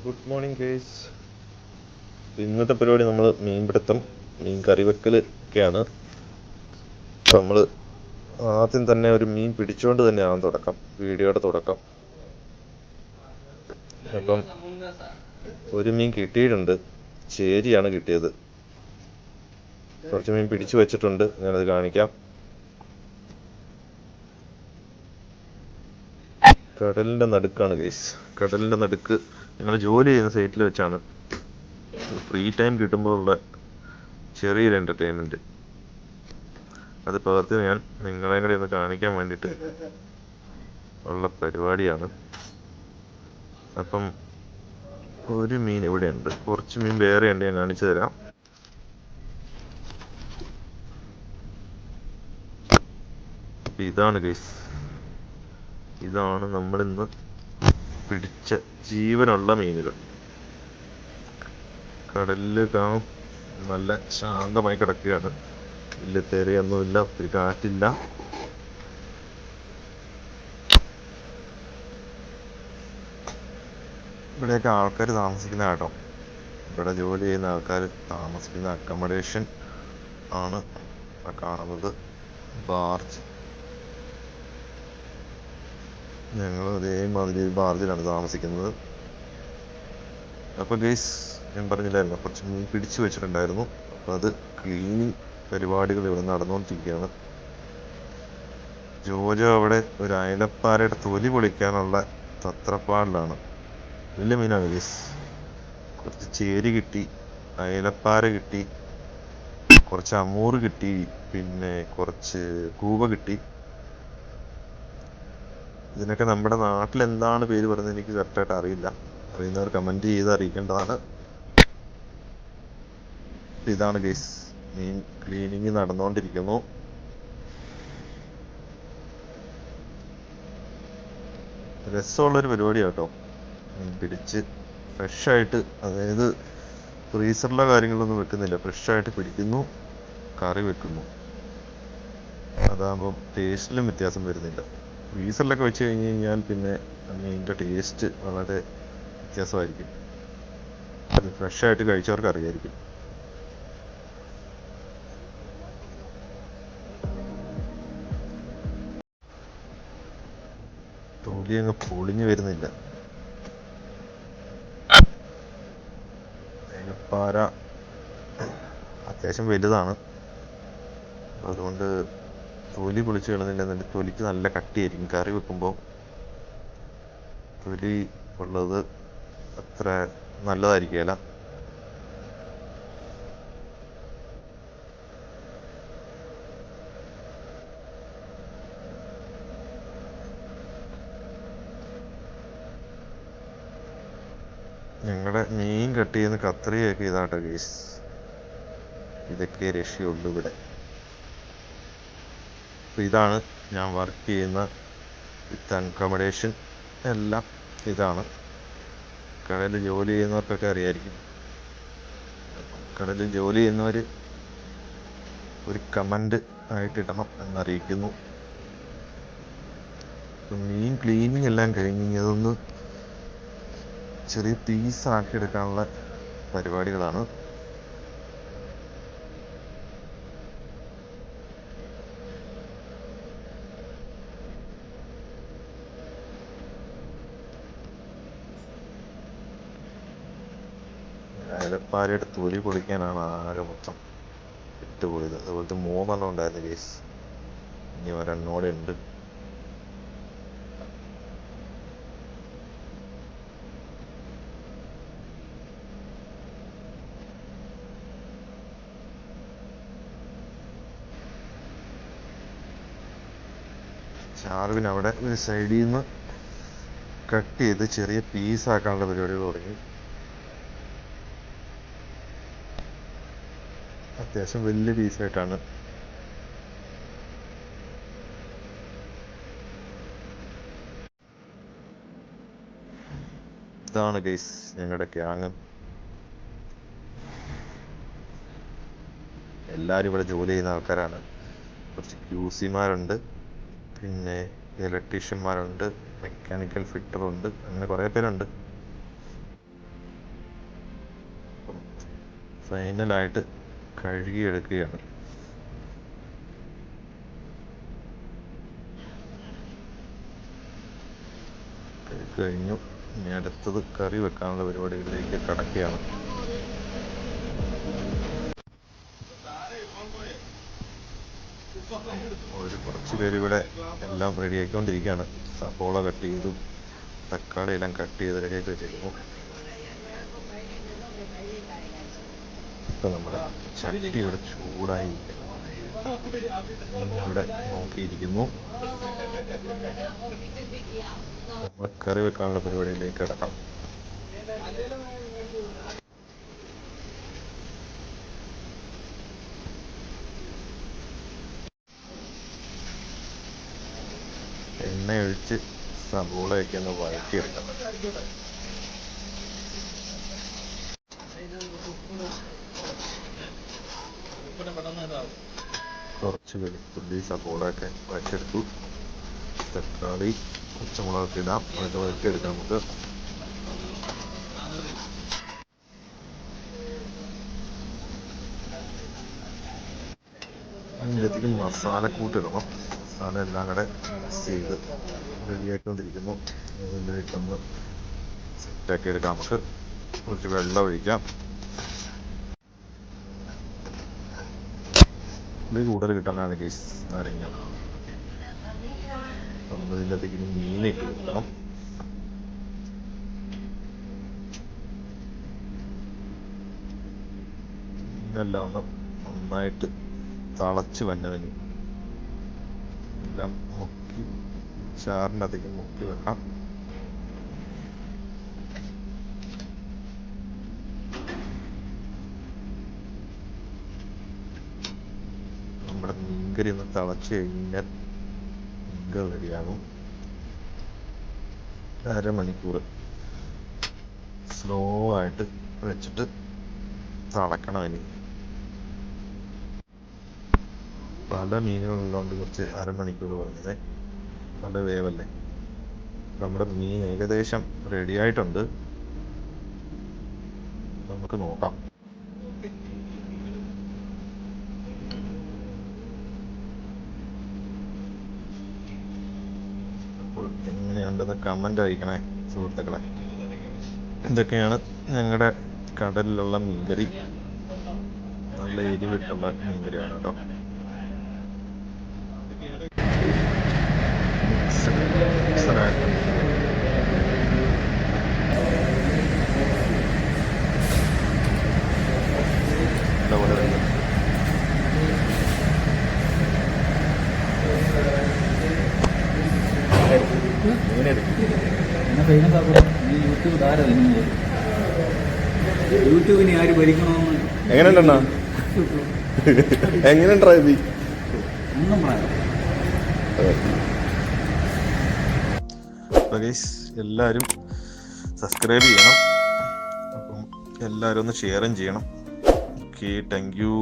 Good morning guys. ഇന്നത്തെ പരിപാടി നമ്മൾ മീൻപിടുത്തം മീൻ കറി വെക്കൽ ഒക്കെയാണ് അപ്പം നമ്മൾ ആദ്യം തന്നെ ഒരു മീൻ പിടിച്ചുകൊണ്ട് തന്നെയാണ് തുടക്കം വീഡിയോയുടെ തുടക്കം. അപ്പം ഒരു മീൻ കിട്ടിയിട്ടുണ്ട് ചേരിയാണ് കിട്ടിയത്. കുറച്ച് മീൻ പിടിച്ചു വെച്ചിട്ടുണ്ട് ഞാനത് കാണിക്കാം. കടലിന്റെ നടുക്കാണ് ഗൈസ് കടലിന്റെ നടുക്ക് ഞങ്ങൾ ജോലി ചെയ്യുന്ന സൈറ്റിൽ വെച്ചാണ്. ഫ്രീ ടൈം കിട്ടുമ്പോൾ ഉള്ള ചെറിയൊരു എന്റർടൈൻമെന്റ് അത് പകർത്തി ഞാൻ നിങ്ങളെ കൂടി ഒന്ന് കാണിക്കാൻ വേണ്ടിയിട്ട് ഉള്ള പരിപാടിയാണ്. അപ്പം ഒരു മീൻ ഇവിടെയുണ്ട്. കുറച്ച് മീൻ വേറെ ഉണ്ട് ഞാൻ കാണിച്ചു തരാം. ഇതാണ് ഗൈസ് ഇതാണ് നമ്മളിന്ന് പിടിച്ച ജീവനുള്ള മീനുകൾ. കടലിൽ കാണും നല്ല ശാന്തമായി കിടക്കുകയാണ്. വലിയ തിരയൊന്നുമില്ല ഒത്തിരി കാറ്റില്ല. ഇവിടെയൊക്കെ ആൾക്കാർ താമസിക്കുന്ന കേട്ടോ. ഇവിടെ ജോലി ചെയ്യുന്ന ആൾക്കാർ താമസിക്കുന്ന അക്കോമഡേഷൻ ആണ് കാണുന്നത്. ബാർജ് ഞങ്ങൾ അതേമാതിരി ബാർജിലാണ് താമസിക്കുന്നത്. അപ്പോൾ ഗൈസ് ഞാൻ പറഞ്ഞില്ലായിരുന്നു കുറച്ച് മീൻ പിടിച്ചു വെച്ചിട്ടുണ്ടായിരുന്നു. അപ്പോൾ അത് ക്ലീനിങ് പരിപാടികൾ ഇവിടെ നടന്നുകൊണ്ടിരിക്കുകയാണ്. ജോജോ അവിടെ ഒരു അയലപ്പാരയുടെ തൊലി പൊളിക്കാനുള്ള തത്രപ്പാടിലാണ്. വലിയ മീനാണ് ഗൈസ്. കുറച്ച് ചേരി കിട്ടി അയലപ്പാര കിട്ടി കുറച്ച് അമൂറ് കിട്ടി പിന്നെ കുറച്ച് കൂവ കിട്ടി. ഇതിനൊക്കെ നമ്മുടെ നാട്ടിൽ എന്താണ് പേര് പറയുന്നത് എനിക്ക് കറക്റ്റായിട്ട് അറിയില്ല. അറിയുന്നവർ കമന്റ് ചെയ്ത് അറിയിക്കേണ്ടതാണ്. ഇതാണ് ഗൈസ് മീൻ ക്ലീനിങ് നടന്നുകൊണ്ടിരിക്കുന്നു രസമുള്ളൊരു പരിപാടിയാണ് കേട്ടോ മീൻ പിടിച്ച് ഫ്രഷായിട്ട് അതായത് ഫ്രീസറിലോ കാര്യങ്ങളൊന്നും വെക്കുന്നില്ല. ഫ്രഷായിട്ട് പിടിക്കുന്നു കറി വെക്കുന്നു. അതാകുമ്പം ടേസ്റ്റിലും വ്യത്യാസം വരുന്നില്ല. ഫ്രീസറിലൊക്കെ വെച്ച് കഴിഞ്ഞ് കഴിഞ്ഞാൽ പിന്നെ മീനിന്റെ ടേസ്റ്റ് വളരെ വ്യത്യാസമായിരിക്കും. അത് ഫ്രഷായിട്ട് കഴിച്ചവർക്ക് അറിയായിരിക്കും. തൊലി അങ്ങ് പൊളിഞ്ഞു വരുന്നില്ല. പാര അത്യാവശ്യം വലുതാണ്. അതുകൊണ്ട് തൊലി പൊളിച്ച് കളഞ്ഞില്ല. എന്നിട്ട് തൊലിക്ക് നല്ല കട്ടിയായിരിക്കും. കറി വെക്കുമ്പോൾ തൊലി ഉള്ളത് അത്ര നല്ലതായിരിക്കുകയില്ല. ഞങ്ങളുടെ മീൻ കട്ട് ചെയ്യുന്ന കത്രികയൊക്കെ ഇതാട്ടോ കേസ് ഇതൊക്കെ രക്ഷയുള്ളൂ ഇവിടെ. അപ്പോൾ ഇതാണ് ഞാൻ വർക്ക് ചെയ്യുന്ന വിത്ത് അക്കോമഡേഷൻ എല്ലാം ഇതാണ്. കടലിൽ ജോലി ചെയ്യുന്നവർക്കൊക്കെ അറിയായിരിക്കും. കടലിൽ ജോലി ചെയ്യുന്നവർ ഒരു കമന്റ് ആയിട്ടിടണം എന്നറിയിക്കുന്നു. മീൻ ക്ലീനിങ് എല്ലാം കഴിഞ്ഞ് അതൊന്ന് ചെറിയ പീസാക്കി എടുക്കാനുള്ള പരിപാടികളാണ്. അയലപ്പാരയുടെ തൊലി പൊളിക്കാനാണ് ആകെ മൊത്തം വിട്ടുപോയത് അതുപോലത്തെ മൂന്നെണ്ണം ഉണ്ടായിരുന്നു കേസ് ഇനി ഒരെണ്ണോടെ ഉണ്ട്. ചാർവിൻ അവിടെ ഒരു സൈഡിൽ നിന്ന് കട്ട് ചെയ്ത് ചെറിയ പീസാക്കാനുള്ള പരിപാടികൾ തുടങ്ങി. അത്യാവശ്യം വലിയ പീസായിട്ടാണ് ഇതാണ് ഗൈസ് ഞങ്ങളുടെ ക്യാങ് എല്ലാവരും ഇവിടെ ജോലി ചെയ്യുന്ന ആൾക്കാരാണ്. കുറച്ച് ക്യൂ പിന്നെ ഇലക്ട്രീഷ്യന്മാരുണ്ട് മെക്കാനിക്കൽ ഫിറ്ററുണ്ട് അങ്ങനെ കുറേ പേരുണ്ട്. ഫൈനലായിട്ട് കഴുകിയെടുക്കുകയാണ്. കഴുകി കഴിഞ്ഞു. ഇനി അടുത്തത് കറി വെക്കാനുള്ള പരിപാടികളിലേക്ക് കടക്കുകയാണ്. ഒരു കുറച്ച് പേര് ഇവിടെ എല്ലാം റെഡിയാക്കിക്കൊണ്ടിരിക്കുകയാണ് സപ്പോള കട്ട് ചെയ്തും തക്കാളി എല്ലാം കട്ട് ചെയ്ത് റെഡിയാക്കി വെച്ചിരിക്കുന്നു. നമ്മുടെ ചട്ടി ഇവിടെ ചൂടായി ഇവിടെ നോക്കിയിരിക്കുന്നു. കറി വെക്കാനുള്ള പരിപാടിയിലേക്ക് കിടക്കാം. എണ്ണ ഒഴിച്ച് സബോളയൊക്കെ ഒന്ന് വഴറ്റിയെടുക്കാം. കുറച്ച് വെളുത്തുള്ളി സബോളയൊക്കെ വഴച്ചെടുത്തു തക്കാളി പച്ചമുളകൊക്കെ ഇടാം. അതൊക്കെ വഴറ്റിയെടുക്കാം നമുക്ക്. അതിനകത്തേക്ക് മസാലക്കൂട്ട് ഇടണം. മസാല എല്ലാം കൂടെ ചെയ്ത് റെഡിയാക്കിക്കൊണ്ടിരിക്കുന്നു ഇതിലേക്കൊന്ന് സെറ്റാക്കി എടുക്കാം നമുക്ക്. കുറച്ച് വെള്ളം ഒഴിക്കാം. ഇത് കൂടുതൽ കിട്ടാനാണ് കേസ് നാരങ്ങ നമ്മൾ ഇതിന്റെ അകത്തേക്ക് ഇനി മീനിട്ട് ഒന്ന് നന്നായിട്ട് തളച്ച് വന്നതിന് എല്ലാം മുക്കി ചാറിന്റെ അകത്തേക്ക് മുക്കി വെക്കാം. മീൻകറി ഒന്ന് തിളച്ച് കഴിഞ്ഞാൽ മീൻകറി റെഡിയാകും അരമണിക്കൂർ സ്ലോ ആയിട്ട് വെച്ചിട്ട് തിളക്കണം ഇനി. പല മീനുകളുള്ളതുകൊണ്ട് കുറച്ച് അരമണിക്കൂർ പറഞ്ഞത്. പല വേവല്ലേ. നമ്മുടെ മീൻ ഏകദേശം റെഡി ആയിട്ടുണ്ട്. നമുക്ക് നോക്കാം അപ്പോൾ എങ്ങനെയുണ്ടെന്ന് കമന്റ് അയക്കണേ സുഹൃത്തുക്കളെ. ഇതൊക്കെയാണ് ഞങ്ങളുടെ കടലിലുള്ള മീൻകറി. നല്ല എരിവിട്ടുള്ള മീൻകറിയാണ് കേട്ടോ. മിക്സഡ് മിക്സഡായിട്ട് യൂട്യൂബിനെ ആര് ഭരിക്കണമെന്ന് എങ്ങനെയുണ്ടെണ്ണ എങ്ങനെയുണ്ടാ ഇത് ഒന്നും പറയാം. എല്ലാവരും സബ്സ്ക്രൈബ് ചെയ്യണം. അപ്പം എല്ലാവരും ഒന്ന് ഷെയറും ചെയ്യണം. Okay thank you